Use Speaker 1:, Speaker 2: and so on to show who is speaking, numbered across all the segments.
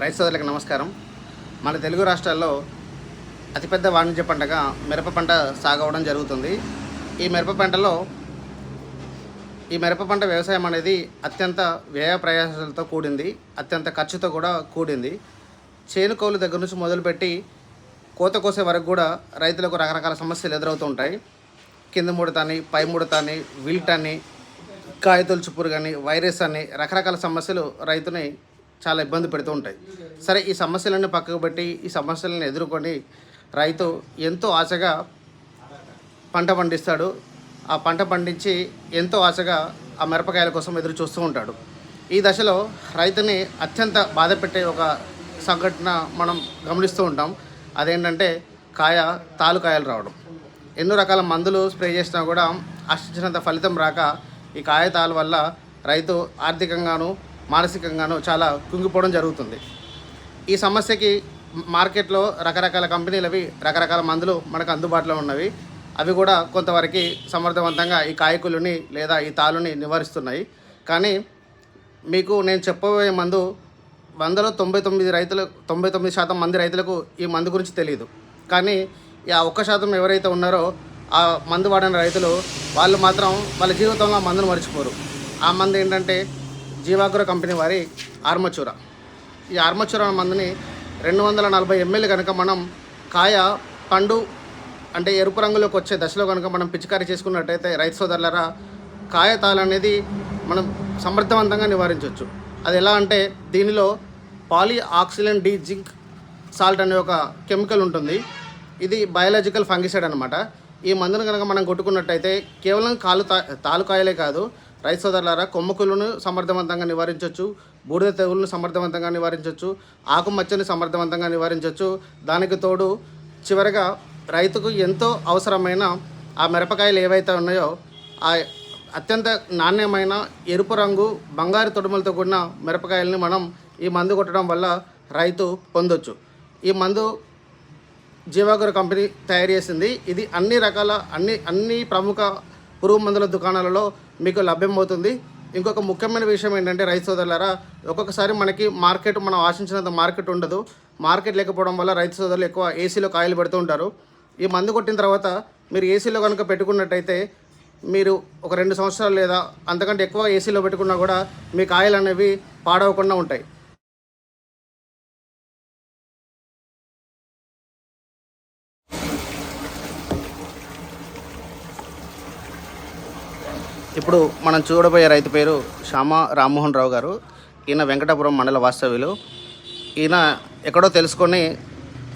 Speaker 1: రైతు సోదరులకు నమస్కారం. మన తెలుగు రాష్ట్రాల్లో అతిపెద్ద వాణిజ్య పంటగా మిరప పంట సాగవడం జరుగుతుంది. ఈ మిరప పంటలో ఈ మిరప పంట వ్యవసాయం అనేది అత్యంత వ్యయ ప్రయాసాలతో కూడింది. అత్యంత ఖర్చుతో కూడా కూడింది. చేను కౌలు దగ్గర నుంచి మొదలుపెట్టి కోత కోసే వరకు కూడా రైతులకు రకరకాల సమస్యలు ఎదురవుతూ ఉంటాయి కింద ముడతని పై ముడతని విల్ట్ అని కాయతొలుచు పురుగు అని వైరస్ అని రకరకాల సమస్యలు రైతుని చాలా ఇబ్బంది పెడుతూ ఉంటాయి. సరే ఈ సమస్యలన్నీ పక్కకు పెట్టి ఈ సమస్యలను ఎదుర్కొని రైతు ఎంతో ఆశగా పంట పండిస్తాడు. ఆ పంట పండించి ఎంతో ఆశగా ఆ మిరపకాయల కోసం ఎదురు చూస్తూ ఉంటాడు. ఈ దశలో రైతుని అత్యంత బాధ పెట్టే ఒక సంఘటన మనం గమనిస్తూ ఉంటాం. అదేంటంటే కాయ తాలుకాయలు రావడం. ఎన్నో రకాల మందులు స్ప్రే చేసినా కూడా ఆశించినంత ఫలితం రాక ఈ కాయతాల వల్ల రైతు ఆర్థికంగాను మానసికంగానో చాలా కుంగిపోవడం జరుగుతుంది. ఈ సమస్యకి మార్కెట్లో రకరకాల కంపెనీలవి రకరకాల మందులు మనకు అందుబాటులో ఉన్నవి. అవి కూడా కొంతవరకు సమర్థవంతంగా ఈ కాయకులని లేదా ఈ తాలుని నివారిస్తున్నాయి. కానీ మీకు నేను చెప్పబోయే మందు వందలో తొంభై తొమ్మిది రైతులు తొంభై తొమ్మిది శాతం మంది రైతులకు ఈ మందు గురించి తెలియదు కానీ ఈ ఆ ఒక్క శాతం ఎవరైతే ఉన్నారో ఆ మందు వాడిన రైతులు వాళ్ళు మాత్రం వాళ్ళ జీవితంలో ఆ మందును మర్చిపోరు. ఆ మందు ఏంటంటే జీవాగ్రో కంపెనీ వారి ఆర్మచూర. ఈ ఆర్మచూర మందుని రెండు వందల నలభై ఎంఎల్ కనుక మనం కాయ పండు అంటే ఎరుపు రంగులోకి వచ్చే దశలో కనుక మనం పిచికారీ చేసుకున్నట్టయితే రైతు సోదరులరా కాయ తాళనేది మనం సమర్థవంతంగా నివారించవచ్చు. అది ఎలా అంటే దీనిలో poly oxygen D zinc salt అనే ఒక కెమికల్ ఉంటుంది. ఇది బయాలజికల్ ఫంగిసైడ్ అనమాట ఈ మందును కనుక మనం కొట్టుకున్నట్టయితే కేవలం కాలు తా తాలుకాయలే కాదు రైతు సోదరులారా కొమ్మకులను సమర్థవంతంగా నివారించవచ్చు బూడిద తెగులను సమర్థవంతంగా నివారించవచ్చు ఆకుమచ్చని సమర్థవంతంగా నివారించవచ్చు దానికి తోడు చివరగా రైతుకు ఎంతో అవసరమైన ఆ మిరపకాయలు ఏవైతే ఉన్నాయో ఆ అత్యంత నాణ్యమైన ఎరుపు రంగు బంగారు తొడుములతో కూడిన మిరపకాయలని మనం ఈ మందు కొట్టడం వల్ల రైతు పొందొచ్చు. ఈ మందు జీవాగర్ కంపెనీ తయారు చేసింది. ఇది అన్ని రకాల అన్ని అన్ని ప్రముఖ పురుగు మందుల దుకాణాలలో మీకు లభ్యమవుతుంది. ఇంకొక ముఖ్యమైన విషయం ఏంటంటే రైతు సోదరులారా ఒక్కొక్కసారి మనకి మార్కెట్ మనం ఆశించినంత మార్కెట్ ఉండదు. మార్కెట్ లేకపోవడం వల్ల రైతు సోదరులు ఎక్కువ ఏసీలో కాయలు పెడుతూ ఉంటారు. ఈ మందు కొట్టిన తర్వాత మీరు ఏసీలో కనుక పెట్టుకున్నట్టయితే మీరు ఒక రెండు సంవత్సరాలు లేదా అంతకంటే ఎక్కువ ఏసీలో పెట్టుకున్నా కూడా మీ కాయలు అనేవి పాడవకుండా ఉంటాయి. ఇప్పుడు మనం చూడబోయే రైతు పేరు శ్యామ రామ్మోహన్ రావు గారు. ఈయన వెంకటాపురం మండల వాస్తవ్యులు. ఈయన ఎక్కడో తెలుసుకొని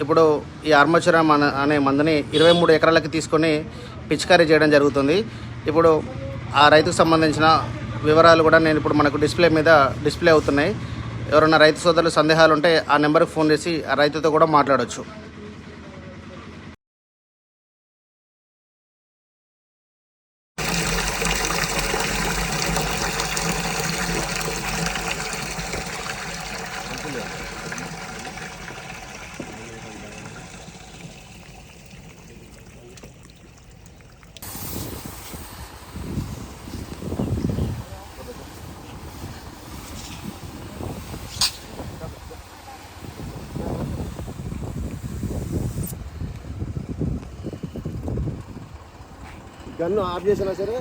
Speaker 1: ఇప్పుడు ఈ ఆర్మచుర మన అనే మందుని ఇరవై మూడు ఎకరాలకి తీసుకొని పిచికారీ చేయడం జరుగుతుంది. ఇప్పుడు ఆ రైతుకు సంబంధించిన వివరాలు కూడా నేను ఇప్పుడు మనకు డిస్ప్లే మీద డిస్ప్లే అవుతున్నాయి. ఎవరైనా రైతు సోదరులు సందేహాలు ఉంటే ఆ నెంబర్కి ఫోన్ చేసి ఆ రైతుతో కూడా మాట్లాడవచ్చు
Speaker 2: గన్ను ఆఫ్ చేసినా సరే